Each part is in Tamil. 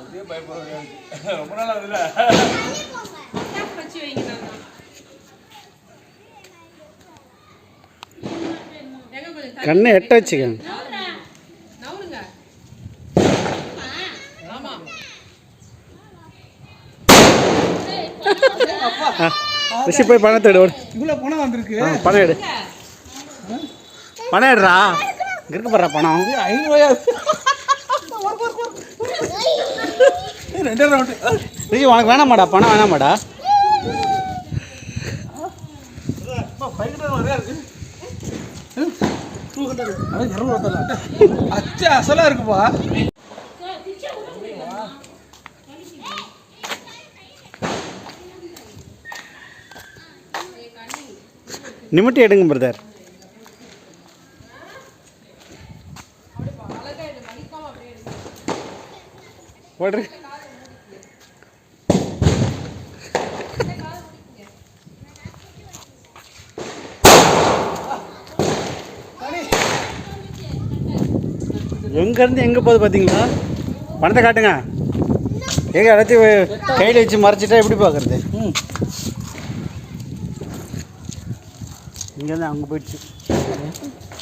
அதே பயப்பட ரொம்ப நாள் தள்ளி கண்ணை எட்ட வச்சுக்கங்க ரிஷி போய் பணத்தை எடு. இவ்வளோ பணம் வந்திருக்கு பணம் எடு பணம் எடுறா இங்க இருக்கு பாரு பணம் ஐநூறுவாயா ரெண்டாயிரம் நோட்டு ரிஷி உனக்கு வேணாமாடா பணம் வேணாமாடா. அச்சு அசலாக இருக்குப்பா. நிமிட்டி எடுங்க பிரதர் எங்கேருந்து எங்கே போகுது பார்த்தீங்களா? பணத்தை காட்டுங்க. எங்க எல்லாத்தையும் கையில் வச்சு மறைச்சிட்டா எப்படி பார்க்குறது? ம். இங்கேருந்து அங்கே போயிடுச்சு.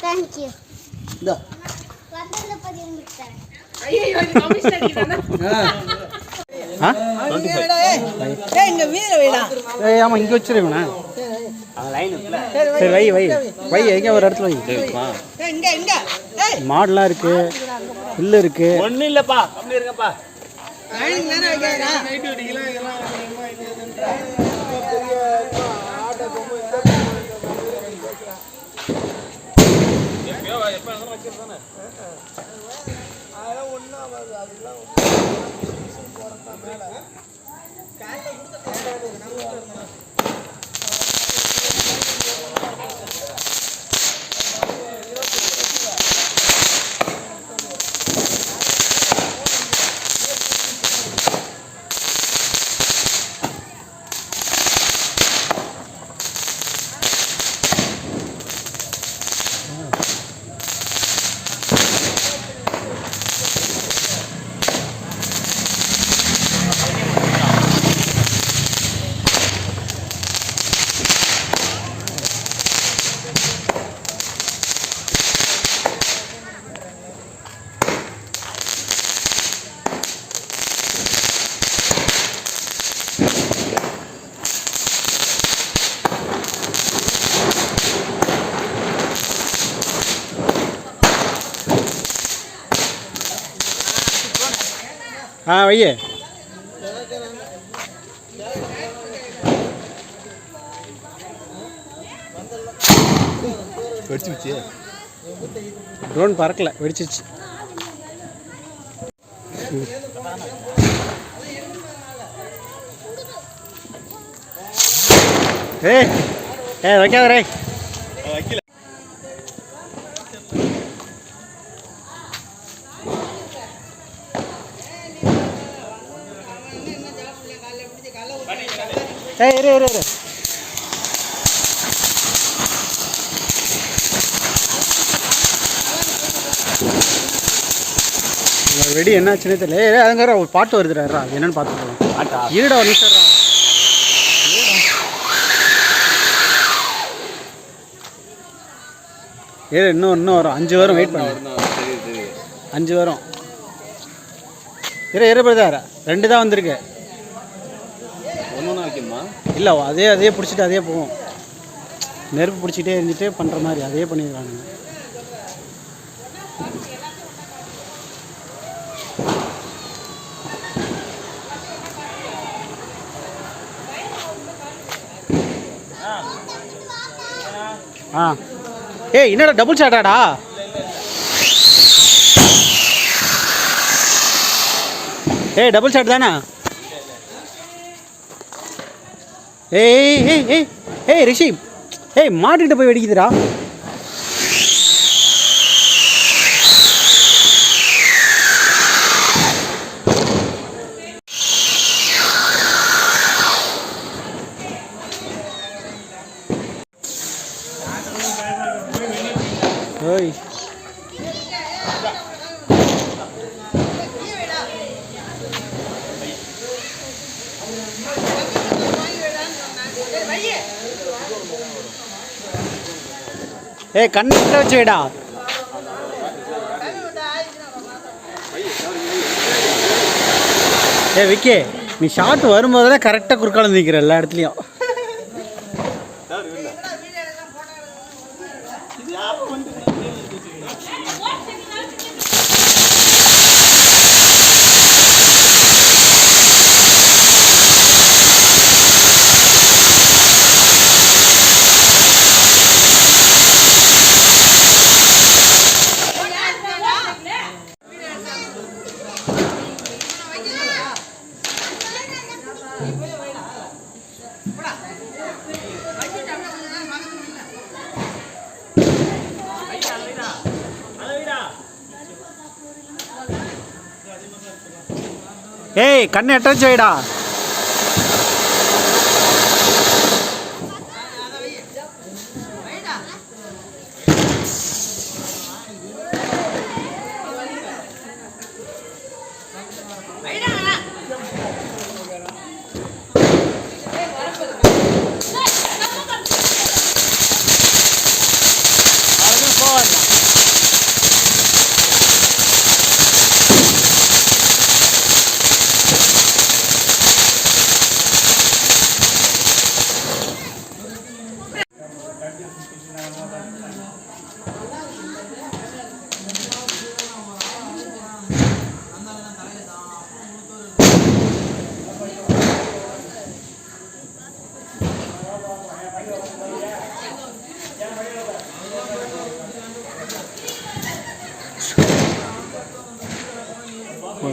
தேங்க்யூ இந்தா. வந்ததுல பதி உங்களுக்கு தரேன். ஐயோ இது கமிஷன் அடிக்கிறானா ஆ. இங்க வீர வீடா ஏய் ஆமாம் இங்கே வச்சிருவேண்ணா சரி வை வை. வை எங்கே ஒரு இடத்துல வை. இங்க இங்க. ஏய் மாடுலாம் இருக்கு. புல்லு இருக்கு. ஒன்றும் இல்லைப்பா. கம்மி இருக்கப்பா ஆளுங்க ஆ வையே. வெடிச்சு ட்ரோன் பறக்கல வெடிச்சிருச்சு. ஏய் ஏய் வைக்காத ரே ஏய் இரு இரு இரு. வெடி என்னாச்சுன்னே தெரியல. ஏய் அதுங்கிற ஒரு பாட்டு வருதுடா என்னன்னு பார்த்து போகலாம் இருடா ஒரு நிமிஷம்டா. ஏ இன்னும் இன்னும் வரும். அஞ்சு வரும் வெயிட் பண்ணு. அஞ்சு வரும். இரு இரு பிரதர் ரெண்டு தான் வந்திருக்கு. இல்லை அதே அதே பிடிச்சிட்டு அதே போகும். நெருப்பு பிடிச்சிட்டே இருந்துட்டு பண்ணுற மாதிரி அதே பண்ணிடுறாங்க ஆ. ஏய் என்னடா டபுள் ஷாட்டாடா ஏய் டபுள் ஷாட் தானே? ஏய் ஏய் ஏய் ஏய் ரிஷி ஏய் மாட்டுக்கிட்ட போய் வெடிக்குதுடா. ஓய். ஏய் கண்ணில் வச்சு வைடா. ஏ விக்கி நீ ஷாட் வரும்போதெல்லாம் கரெக்டாக குறுக்காலம் நிற்கிற எல்லா இடத்துலையும். ஏய் கண்ணு எட்ட வச்சு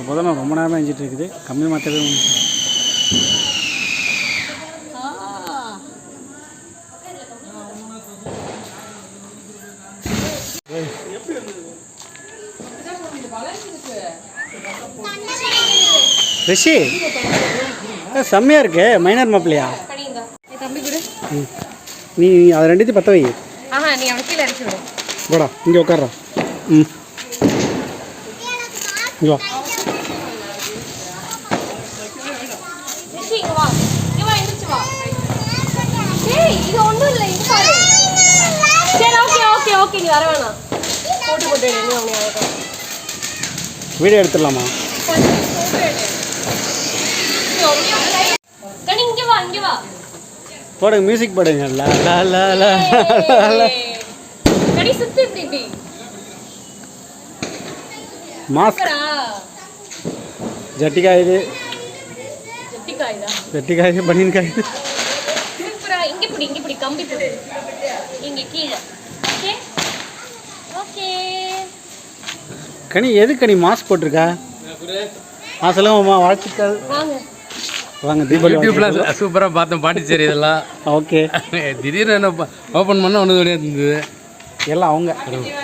புதனம் ரொம்ப நேரமாக எஞ்சிட்டு இருக்குது. கம்மி மாற்றவே ரிஷி செம்மையாக செம்மையா இருக்கு. மைனர் மாப்பிள்ளையா? நீ அதை ரெண்டுத்தையும் பற்ற வை. போடா இங்கே உட்கார்றா ம் இங்கே இங்க வா. இங்க வா எந்திரிச்சு வா. ஏய் இது ஒண்ணும் இல்ல இது பாரு. சரி ஓகே ஓகே ஓகே நீ வர வேணாம். போட்டு போட்டு எடு, நீ அவனை அழகா. வீடியோ எடுத்துடலாமா? இங்க இங்க போடுங்க மியூசிக் போடுங்க லா லா லா லா லா, லா. கனி சுத்து இப்படி இப்படி. மாஸ்க் சூப்பரா. ஜட்டி காயுது ஜட்டி ஜட்டி காயுது பனியன் காயுது சூப்பரா இங்க பிடி இங்க பிடி கம்பி பிடி. இங்க கீழே. ஓகே ஓகே கனி எது கனி? மாஸ்க் போட்டிருக்கா? ஆ சொல்லுங்கம்மா வாழ்த்துக்கள். வாங்க. வாங்க தீபாவளி யூடியூப்ல சூப்பரா பார்த்தேன் பாண்டிச்சேரி இதெல்லாம். ஓகே திடீர்னு என்ன ஓப்பன் பண்ண ஒன்று இருந்தது. எல்லாம் அவங்க.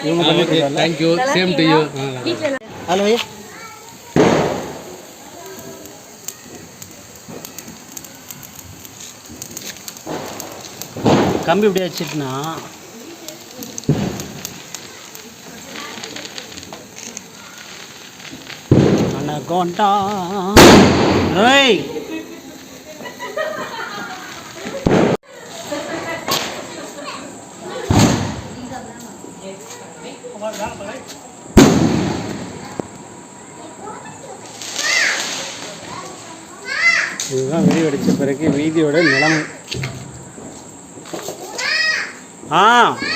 இவங்க பண்ணிட்டு thank you same to you hello கம்பி இப்படி வச்சுட்டுனா அனகோண்டா. ஓய் இதுதான் வெடி வெடிச்ச பிறகு வீதியோட நிலைமை. Ah!